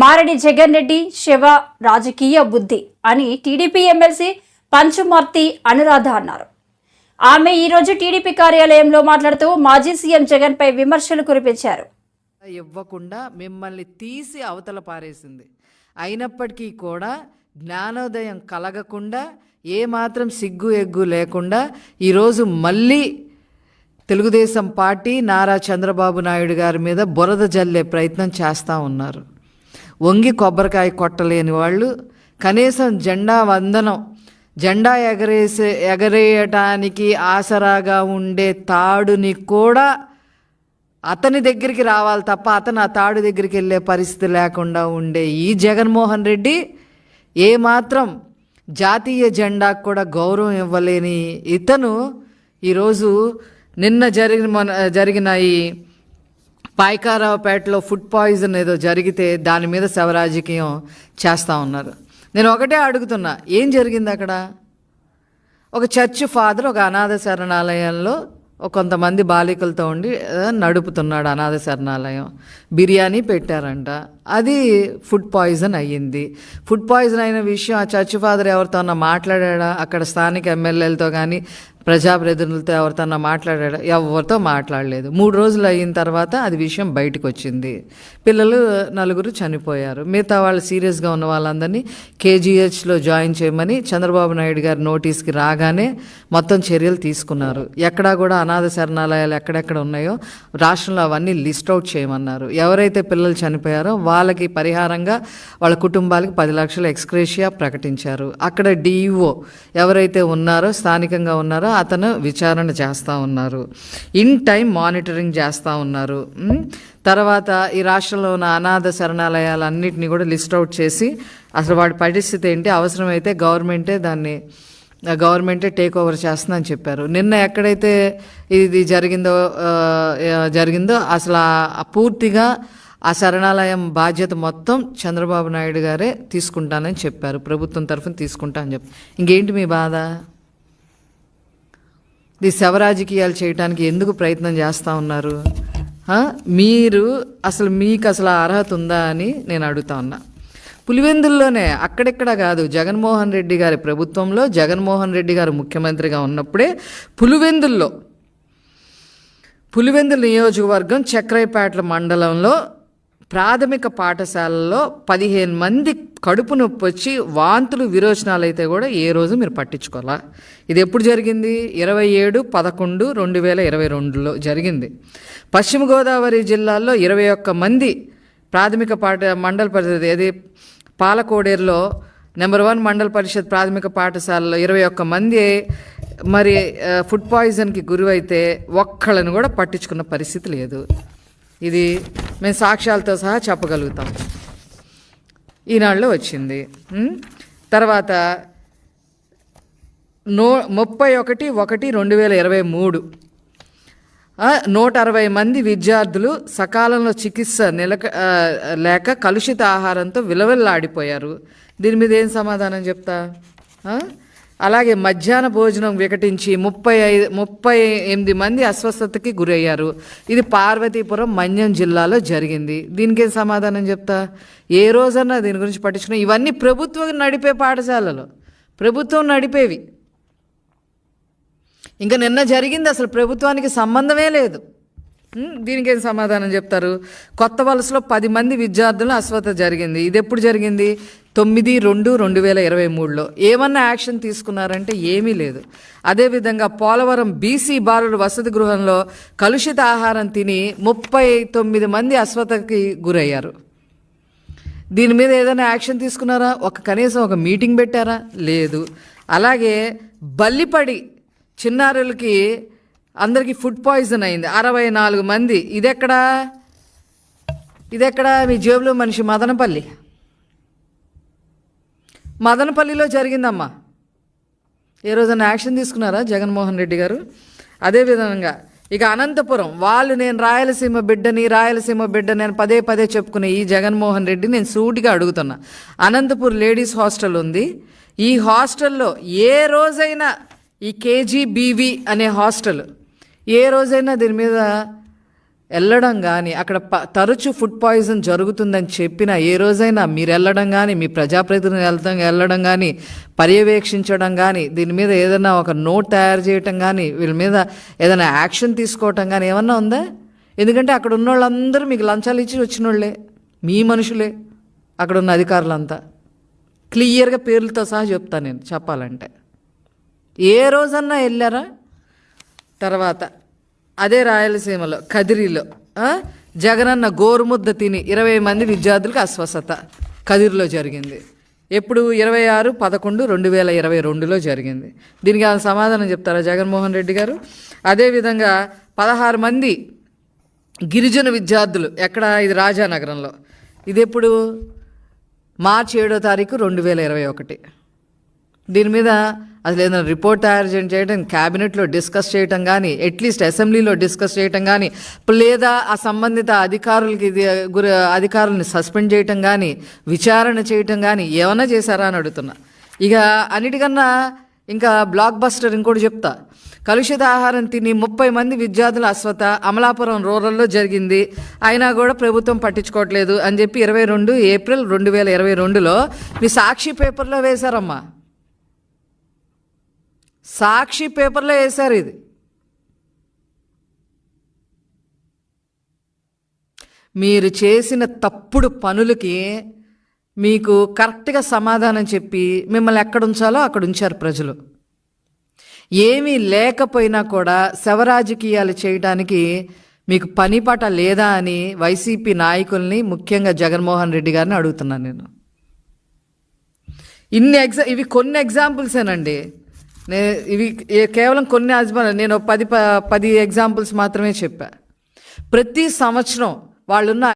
మారడి జగన్ రెడ్డి శివ రాజకీయ బుద్ధి అని టీడీపీ ఎమ్మెల్సీ పంచుమర్తి అనురాధ అన్నారు. ఆమె ఈరోజు టీడీపీ కార్యాలయంలో మాట్లాడుతూ మాజీ సీఎం జగన్పై విమర్శలు కురిపించారు. ఇవ్వకుండా మిమ్మల్ని తీసి అవతల పారేసింది. అయినప్పటికీ కూడా జ్ఞానోదయం కలగకుండా ఏమాత్రం సిగ్గు ఎగ్గు లేకుండా ఈరోజు మళ్ళీ తెలుగుదేశం పార్టీ నారా చంద్రబాబు నాయుడు గారి మీద బురద జల్లే ప్రయత్నం చేస్తూ ఉన్నారు. వంగి కొబ్బరికాయ కొట్టలేని వాళ్ళు కనీసం జెండా వందనం జెండా ఎగరేసే ఎగరేయటానికి ఆసరాగా ఉండే తాడుని కూడా అతని దగ్గరికి రావాలి తప్ప అతను ఆ తాడు దగ్గరికి వెళ్ళే పరిస్థితి లేకుండా ఉండే ఈ జగన్మోహన్ రెడ్డి ఏమాత్రం జాతీయ జెండాకు కూడా గౌరవం ఇవ్వలేని ఇతను ఈరోజు నిన్న జరిగిన మన జరిగిన ఈ పాయకారావుపేటలో ఫుడ్ పాయిజన్ ఏదో జరిగితే దాని మీద శవరాజకీయం చేస్తూ ఉన్నారు. నేను ఒకటే అడుగుతున్నా ఏం జరిగింది అక్కడ? ఒక చర్చ్ ఫాదర్ ఒక అనాథ శరణాలయంలో కొంతమంది బాలికలతో ఉండి నడుపుతున్నాడు అనాథ శరణాలయం. బిర్యానీ పెట్టారంట. అది ఫుడ్ పాయిజన్ అయ్యింది. ఫుడ్ పాయిజన్ అయిన విషయం ఆ చర్చ్ ఫాదర్ ఎవరితో మాట్లాడా అక్కడ స్థానిక ఎమ్మెల్యేలతో కానీ ప్రజాప్రతినిధులతో ఎవరితో మాట్లాడాడు? ఎవరితో మాట్లాడలేదు. మూడు రోజులు అయిన తర్వాత అది విషయం బయటకు వచ్చింది పిల్లలు నలుగురు చనిపోయారు. మిగతా వాళ్ళు సీరియస్గా ఉన్న వాళ్ళందరినీ కేజీహెచ్లో జాయిన్ చేయమని చంద్రబాబు నాయుడు గారి నోటీస్కి రాగానే మొత్తం చర్యలు తీసుకున్నారు. ఎక్కడా కూడా అనాథ శరణాలయాలు ఎక్కడెక్కడ ఉన్నాయో రాష్ట్రంలో అవన్నీ లిస్ట్ అవుట్ చేయమన్నారు. ఎవరైతే పిల్లలు చనిపోయారో వాళ్ళకి పరిహారంగా వాళ్ళ కుటుంబాలకి పది లక్షల ఎక్స్క్రేషియా ప్రకటించారు. అక్కడ డిఈఓ ఎవరైతే ఉన్నారో స్థానికంగా ఉన్నారో అతను విచారణ చేస్తూ ఉన్నారు. ఇన్ టైం మానిటరింగ్ చేస్తూ ఉన్నారు. తర్వాత ఈ రాష్ట్రంలో ఉన్న అనాథ శరణాలయాలన్నింటినీ కూడా లిస్ట్ అవుట్ చేసి అసలు వాడి పరిస్థితి ఏంటి? అవసరమైతే గవర్నమెంటే దాన్ని గవర్నమెంటే టేక్ ఓవర్ చేస్తుందని చెప్పారు. నిన్న ఎక్కడైతే ఇది జరిగిందో జరిగిందో అసలు పూర్తిగా ఆ శరణాలయం బాధ్యత మొత్తం చంద్రబాబు నాయుడు గారే తీసుకుంటానని చెప్పారు. ప్రభుత్వం తరఫున తీసుకుంటా అని చెప్పి. ఇంకేంటి మీ బాధ? ఇది శవరాజకీయాలు చేయడానికి ఎందుకు ప్రయత్నం చేస్తూ ఉన్నారు? మీరు అసలు మీకు అసలు అర్హత ఉందా అని నేను అడుగుతా ఉన్నా. పులివెందుల్లోనే అక్కడెక్కడ కాదు జగన్మోహన్ రెడ్డి గారి ప్రభుత్వంలో జగన్మోహన్ రెడ్డి గారు ముఖ్యమంత్రిగా ఉన్నప్పుడే పులివెందుల్లో పులివెందుల నియోజకవర్గం చక్రైపేటల మండలంలో ప్రాథమిక పాఠశాలలో పదిహేను మంది కడుపు నొప్పి వచ్చి వాంతులు విరోచనాలు అయితే కూడా ఏ రోజు మీరు పట్టించుకోవాలా? ఇది ఎప్పుడు జరిగింది? ఇరవై ఏడు పదకొండు రెండు వేల ఇరవై రెండులో జరిగింది. పశ్చిమ గోదావరి జిల్లాలో ఇరవై ఒక్క మంది ప్రాథమిక పాఠ మండల పరిషత్ ఏది? పాలకోడేరులో నెంబర్ వన్ మండల పరిషత్ ప్రాథమిక పాఠశాలలో ఇరవై ఒక్క మంది మరి ఫుడ్ పాయిజన్కి గురైతే ఒక్కళ్ళని కూడా పట్టించుకున్న పరిస్థితి లేదు. ఇది మేము సాక్ష్యాలతో సహా చెప్పగలుగుతాం. ఈనాడులో వచ్చింది. తర్వాత నో ముప్పై ఒకటి ఒకటి రెండు వేల ఇరవై మూడు. నూట అరవై మంది విద్యార్థులు సకాలంలో చికిత్స నిలక లేక కలుషిత ఆహారంతో విలవిల్లాడిపోయారు. దీని మీద ఏం సమాధానం చెప్తా? అలాగే మధ్యాహ్న భోజనం వికటించి ముప్పై ఐదు ముప్పై ఎనిమిది మంది అస్వస్థతకి గురయ్యారు. ఇది పార్వతీపురం మన్యం జిల్లాలో జరిగింది. దీనికి సమాధానం చెప్తా? ఏ రోజన్నా దీని గురించి పట్టించుకున్నా ఇవన్నీ ప్రభుత్వం నడిపే పాఠశాలలు. ప్రభుత్వం నడిపేవి. ఇంకా నిన్న జరిగింది అసలు ప్రభుత్వానికి సంబంధమే లేదు. దీనికి ఏం సమాధానం చెప్తారు? కొత్త వలసలో పది మంది విద్యార్థులు అస్వత జరిగింది. ఇది ఎప్పుడు జరిగింది? తొమ్మిది రెండు రెండు వేల ఇరవై మూడులో. ఏమన్నా యాక్షన్ తీసుకున్నారంటే ఏమీ లేదు. అదేవిధంగా పోలవరం బీసీ బాలుడు వసతి గృహంలో కలుషిత ఆహారం తిని ముప్పై తొమ్మిది మంది అస్వతకి గురయ్యారు. దీని మీద ఏదైనా యాక్షన్ తీసుకున్నారా? ఒక కనీసం ఒక మీటింగ్ పెట్టారా? లేదు. అలాగే బల్లిపడి చిన్నారులకి అందరికీ ఫుడ్ పాయిజన్ అయింది. అరవై నాలుగు మంది. ఇదెక్కడా? ఇదెక్కడా? మీ జేబులో మనిషి మదనపల్లి. మదనపల్లిలో జరిగిందమ్మా. ఏ రోజైనా యాక్షన్ తీసుకున్నారా జగన్మోహన్ రెడ్డి గారు? అదేవిధంగా ఇక అనంతపురం వాళ్ళు నేను రాయలసీమ బిడ్డని రాయలసీమ బిడ్డ నేను పదే పదే చెప్పుకునే ఈ జగన్మోహన్ రెడ్డి నేను సూటిగా అడుగుతున్నా. అనంతపూర్ లేడీస్ హాస్టల్ ఉంది. ఈ హాస్టల్లో ఏ రోజైనా ఈ కేజీబీవి అనే హాస్టల్ ఏ రోజైనా దీని మీద వెళ్ళడం కానీ అక్కడ ప తరచు ఫుడ్ పాయిజన్ జరుగుతుందని చెప్పిన ఏ రోజైనా మీరు వెళ్ళడం కానీ మీ ప్రజాప్రతినిధులు వెళ్తాం వెళ్ళడం కానీ పర్యవేక్షించడం కానీ దీని మీద ఏదైనా ఒక నోట్ తయారు చేయటం కానీ వీళ్ళ మీద ఏదైనా యాక్షన్ తీసుకోవటం కానీ ఏమన్నా ఉందా? ఎందుకంటే అక్కడ ఉన్న వాళ్ళందరూ మీకు లంచాలు ఇచ్చి వచ్చిన వాళ్ళే మీ మనుషులే అక్కడ ఉన్న అధికారులంతా. క్లియర్గా పేర్లతో సహా చెప్తాను నేను చెప్పాలంటే. ఏ రోజన్నా వెళ్ళారా తర్వాత అదే రాయలసీమలో కదిరిలో జగనన్న గోరుముద్ద తిని ఇరవై మంది విద్యార్థులకు అస్వస్థత. కదిరిలో జరిగింది. ఎప్పుడు? ఇరవై ఆరు పదకొండు రెండు వేల ఇరవై రెండులో జరిగింది. దీనికి ఆయన సమాధానం చెప్తారా జగన్మోహన్ రెడ్డి గారు? అదేవిధంగా పదహారు మంది గిరిజన విద్యార్థులు ఎక్కడ? ఇది రాజానగరంలో. ఇది ఎప్పుడు? మార్చి ఏడో తారీఖు రెండు వేల ఇరవై ఒకటి. దీని మీద అసలు ఏదైనా రిపోర్ట్ తయారు చేయడం చేయడం క్యాబినెట్లో డిస్కస్ చేయటం కానీ అట్లీస్ట్ అసెంబ్లీలో డిస్కస్ చేయటం కానీ లేదా ఆ సంబంధిత అధికారులకి గురి అధికారులను సస్పెండ్ చేయటం కానీ విచారణ చేయటం కానీ ఏమన్నా చేశారా అని అడుగుతున్నా. ఇక అన్నిటికన్నా ఇంకా బ్లాక్ బస్టర్ ఇంకోటి చెప్తా. కలుషిత ఆహారం తిని ముప్పై మంది విద్యార్థుల అశ్వత అమలాపురం రూరల్లో జరిగింది. అయినా కూడా ప్రభుత్వం పట్టించుకోవట్లేదు అని చెప్పి ఇరవై రెండు ఏప్రిల్ రెండు వేల ఇరవై రెండులో మీ సాక్షి పేపర్లో వేశారమ్మా. సాక్షి పేపర్లో వేశారు ఇది. మీరు చేసిన తప్పుడు పనులకి మీకు కరెక్ట్గా సమాధానం చెప్పి మిమ్మల్ని ఎక్కడ ఉంచాలో అక్కడ ఉంచారు ప్రజలు. ఏమీ లేకపోయినా కూడా శవరాజకీయాలు చేయడానికి మీకు పనిపాట లేదా అని వైసీపీ నాయకుల్ని ముఖ్యంగా జగన్మోహన్ రెడ్డి గారిని అడుగుతున్నాను నేను. ఇన్ని ఎగ్జా ఇవి కొన్ని ఎగ్జాంపుల్సేనండి. నే ఇవి కేవలం కొన్ని అజ్మా- నేను పది ప- పది ఎగ్జాంపుల్స్ మాత్రమే చెప్పా. ప్రతి సంవత్సరం వాళ్ళున్న